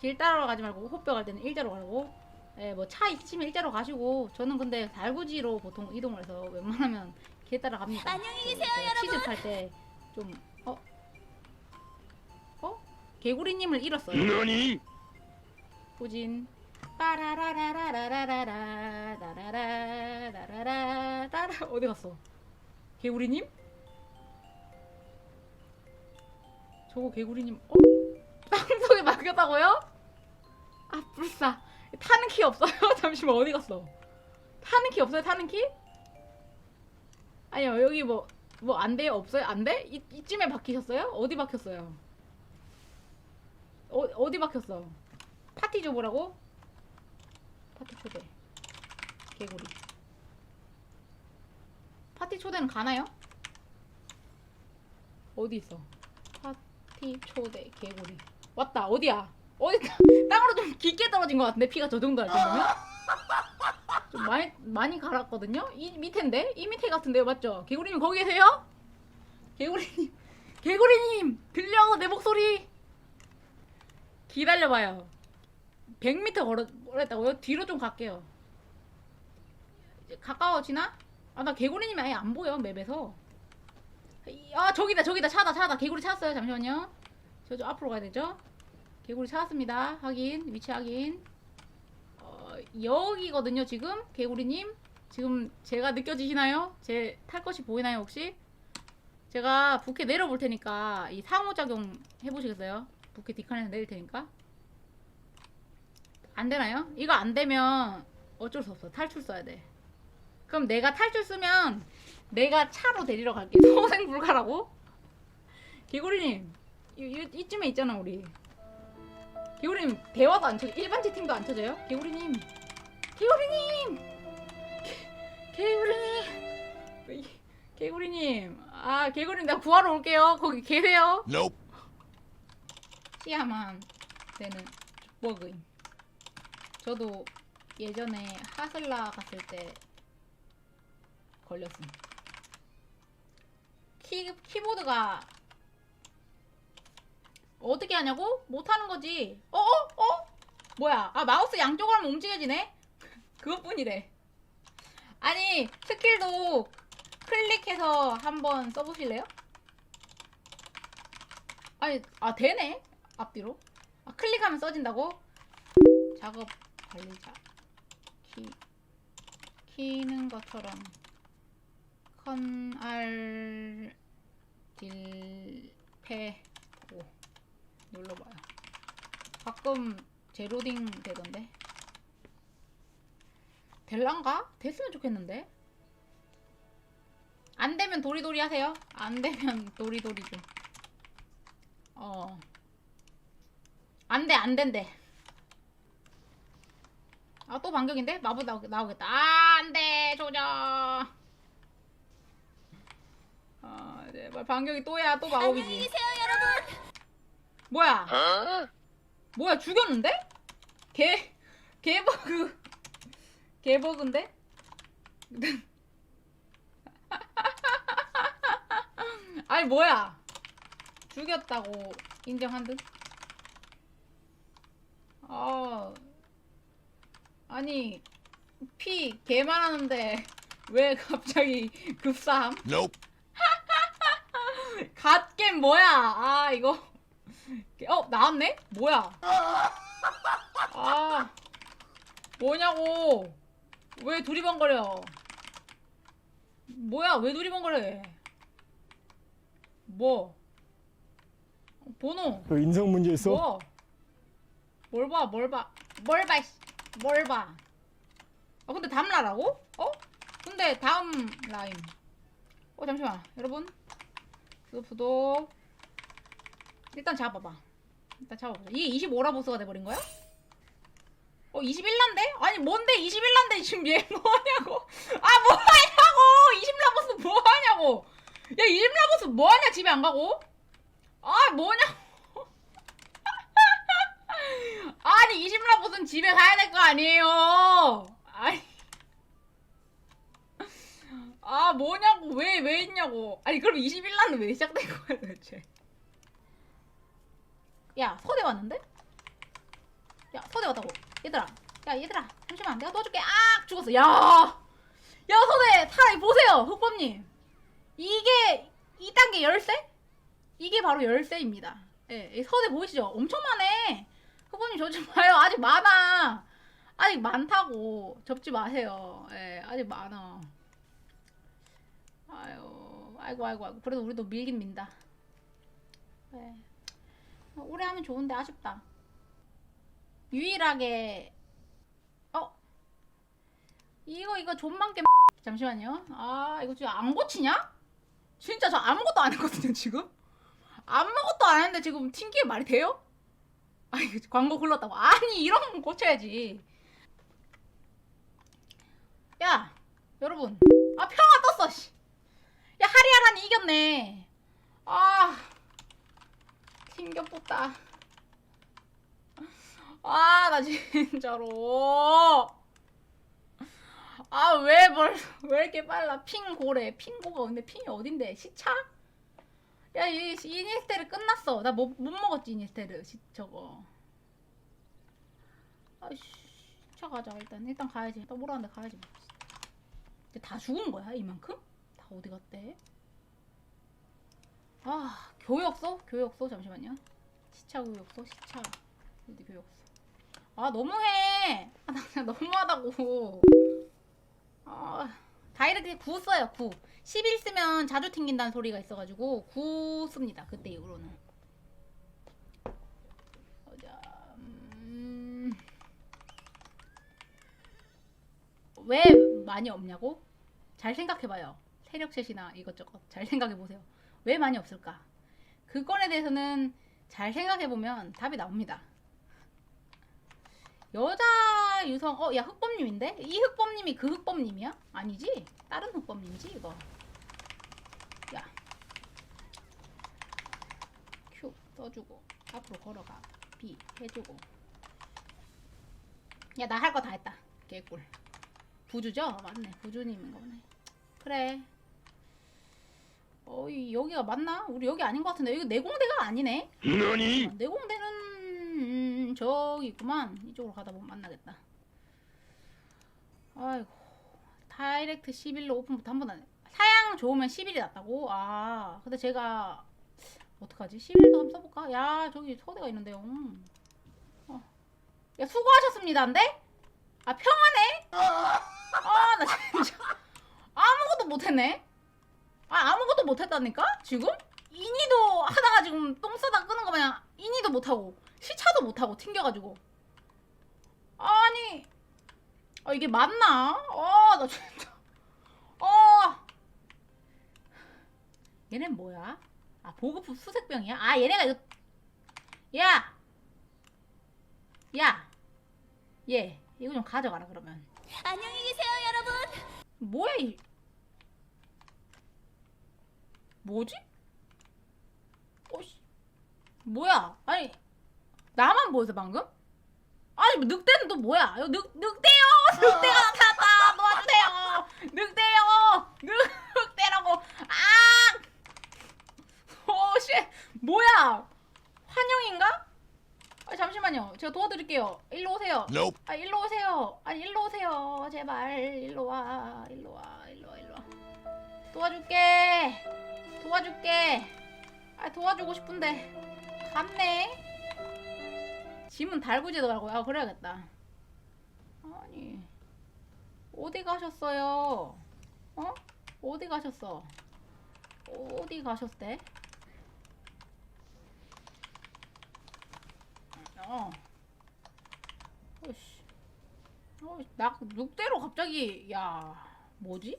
길 따라 가지 말고 호뼈 갈 때는 일자로 가라고. 예, 뭐 차 있으면 일자로 가시고 저는 근데 달구지로 보통 이동을 해서 웬만하면 길 따라 갑니다. 안녕히 계세요, 시즌 탈때 좀 어? 어? 개구리님을 잃었어요. 너니? 후진 빠라라라라라라라 라라라 라라라 따라 어디 갔어? 개구리님? 저거 개구리님 어? 땅속에 막혔다고요? 아 불사 타는 키 없어요? 잠시만 어디 갔어? 타는 키 없어요? 타는 키? 아니요 여기 뭐 뭐 안 돼요? 없어요? 안 돼? 이, 이쯤에 박히셨어요? 어디 박혔어요? 어, 어디 박혔어? 파티 줘보라고? 파티 초대 개구리 파티 초대는 가나요? 어디 있어? 파티 초대 개구리 왔다 어디야? 어디 땅으로 좀 깊게 떨어진 것 같은데 피가 저 정도 할 정도면? 좀 많이 많이 갈았거든요? 이 밑인데? 이 밑에 같은데요 맞죠? 개구리님 거기 계세요? 개구리님 개구리님 들려 내 목소리 기다려봐요 100m 걸어, 걸었다고요? 뒤로 좀 갈게요. 가까워지나? 아, 나 개구리님이 아예 안 보여, 맵에서. 이- 아, 저기다, 저기다, 차다, 차다. 개구리 찾았어요. 잠시만요. 저, 저 앞으로 가야 되죠? 개구리 찾았습니다. 확인, 위치 확인. 어, 여기거든요, 지금. 개구리님. 지금 제가 느껴지시나요? 제 탈 것이 보이나요, 혹시? 제가 부캐 내려볼 테니까 이 상호작용 해보시겠어요? 부캐 디칸에서 내릴 테니까. 안 되나요? 이거 안 되면 어쩔 수 없어. 탈출 써야 돼. 그럼 내가 탈출 쓰면 내가 차로 데리러 갈게. 소생 불가라고? 개구리님, 이, 이, 이 쯤에 있잖아, 우리. 개구리님, 대화도 안 쳐져. 일반 채팅도 안 쳐져요? 개구리님. 개구리님! 개, 개구리님! 이- 개구리님. 아, 개구리님, 나 구하러 올게요. 거기 계세요? Nope. 시야만 되는 버그임. 저도 예전에 하슬라 갔을 때 걸렸음. 키, 키보드가 어떻게 하냐고? 못하는 거지. 어? 어? 어? 뭐야? 아 마우스 양쪽으로 하면 움직여지네? 그것뿐이래. 아니 스킬도 클릭해서 한번 써보실래요? 아니 아 되네 앞뒤로 아 클릭하면 써진다고 작업 관리자 키 키는 것처럼 컨알 딜패 오 눌러봐요 가끔 제로딩 되던데 될란가? 됐으면 좋겠는데 안 되면 도리도리 하세요 안 되면 도리도리 좀 어. 안 돼, 안 된대. 아, 또 반격인데? 마법 나오겠, 나오겠다. 아, 안 돼, 조져. 아, 제발 반격이 또야, 또 안녕히 마법이지. 계세요, 여러분. 뭐야? Huh? 뭐야, 죽였는데? 개, 개버그. 개버그인데? 아니, 뭐야? 죽였다고 인정한 듯? 아, 아니, 피 개만 하는데, 왜 갑자기 급사함? Nope. 갓겜 뭐야? 아, 이거. 어, 나왔네? 뭐야? 아, 뭐냐고. 왜 두리번거려? 뭐야, 왜 두리번거려? 뭐? 번호. 너 인성 문제 있어? 뭐? 뭘 봐, 뭘 봐. 뭘 봐, 씨. 뭘 봐. 아, 근데 다음 라라고? 어? 근데 다음 라임. 어, 잠시만. 여러분. 구독. 일단 잡아봐. 일단 잡아보자. 이게 25라 보스가 돼버린 거야? 어, 21라인데? 아니, 뭔데 21라인데 지금 얘 뭐하냐고. 아, 뭐하냐고! 20라 보스 뭐하냐고! 야, 20라 보스 뭐하냐, 집에 안 가고? 아, 뭐냐고. 아니 20라 보스는 집에 가야 될 거 아니에요. 아니. 아 뭐냐고 왜왜 있냐고. 아니 그럼 21라는 왜 시작된 거야 도대체? 야 서대 왔는데? 야 서대 왔다고. 얘들아. 야 얘들아. 잠시만. 내가 도와줄게. 아 죽었어. 야야 서대. 사람이 보세요. 흑범님. 이게 2단계 열쇠? 이게 바로 열쇠입니다. 예, 이 서대 보이시죠? 엄청 많네. 흑범님 접지 마요. 아직 많아. 아직 많다고. 접지 마세요. 예 아직 많아. 아유 아이고 아이고 아이고. 그래도 우리도 밀긴 민다. 네. 오래 하면 좋은데 아쉽다. 유일하게 어? 이거 이거 존망게 잠시만요. 아 이거 지금 안 고치냐? 진짜 저 아무것도 안 했거든요 지금? 아무것도 안 했는데 지금 튕기게 말이 돼요? 아 이거 광고 굴렀다고. 아니 이런 건 고쳐야지. 야 여러분. 아 평화 떴어 씨. 야 하리아란이 이겼네. 아 튕겨 뽑다. 아 나 진짜로. 아왜뭘 왜 이렇게 빨라? 핑고래. 핑고가 근데 핑이 어딘데? 시차? 야이 이니스테르 끝났어. 나 못 못 먹었지 이니스테르. 시, 저거. 아이씨. 시차 가자 일단. 일단 가야지. 또 뭐라는데 가야지. 이제 다 죽은 거야 이만큼? 다 어디 갔대? 아 교역소? 교역소? 잠시만요. 시차 교역소? 시차. 어디 교역소. 아 너무해! 아, 나 그냥 너무하다고. 아 다이렉트 9 써요 9 11 쓰면 자주 튕긴다는 소리가 있어가지고 9 씁니다 그때 이후로는. 음... 왜 많이 없냐고? 잘 생각해봐요. 세력셋이나 이것저것 잘 생각해보세요 왜 많이 없을까? 그 건에 대해서는 잘 생각해보면 답이 나옵니다. 여자 유성, 어, 야, 흑범님인데? 이 흑범님이 그 흑범님이야? 아니지? 다른 흑범님이지, 이거. 야. Q 써주고, 앞으로 걸어가. B 해주고. 야, 나 할 거 다 했다. 개꿀. 부주죠? 맞네. 부주님인 거네. 그래. 어, 이 여기가 맞나? 우리 여기 아닌 것 같은데 여기 내공대가 아니네. 너니? 어, 내공대는 음, 저기 있구만. 이쪽으로 가다 보면 만나겠다. 아이고 다이렉트 11로 오픈부터 한 번 안 해. 사양 좋으면 11이 낫다고? 아 근데 제가 어떡하지? 11도 한번 써볼까? 야 저기 서대가 있는데요. 어. 야 수고하셨습니다인데? 아 평하네? 아나 진짜 아무것도 못했네. 아 아무것도 못했다니까 지금 인이도 하다가 지금 똥 싸다 끄는 거 마냥 인이도 못하고 시차도 못하고 튕겨가지고 아니 아 이게 맞나? 아 나 진짜 어 얘네 뭐야? 아 보급 수색병이야? 아 얘네가 이거 야! 야! 얘 이거 좀 가져가라 그러면 안녕히 계세요, 여러분. 뭐야 이 뭐지? 어씨 뭐야? 아니 나만 보여서 방금? 아니 뭐 늑대는 또 뭐야? 늑 늑대요! 늑대가 나타났다! 도와주세요! 늑대요! 늑대라고! 아! 오씨 뭐야? 환영인가? 아 잠시만요. 제가 도와드릴게요. 일로 오세요. Nope. 아 일로 오세요. 아니 일로 오세요. 제발 일로 와. 일로 와. 일로 와. 일로 와. 도와줄게. 도와줄게. 아 도와주고 싶은데 갔네. 짐은 달구지더라고요. 아 그래야겠다. 아니 어디 가셨어요? 어? 어디 가셨어? 어디 가셨대? 어. 어이씨. 어, 나 늑대로 갑자기 야 뭐지?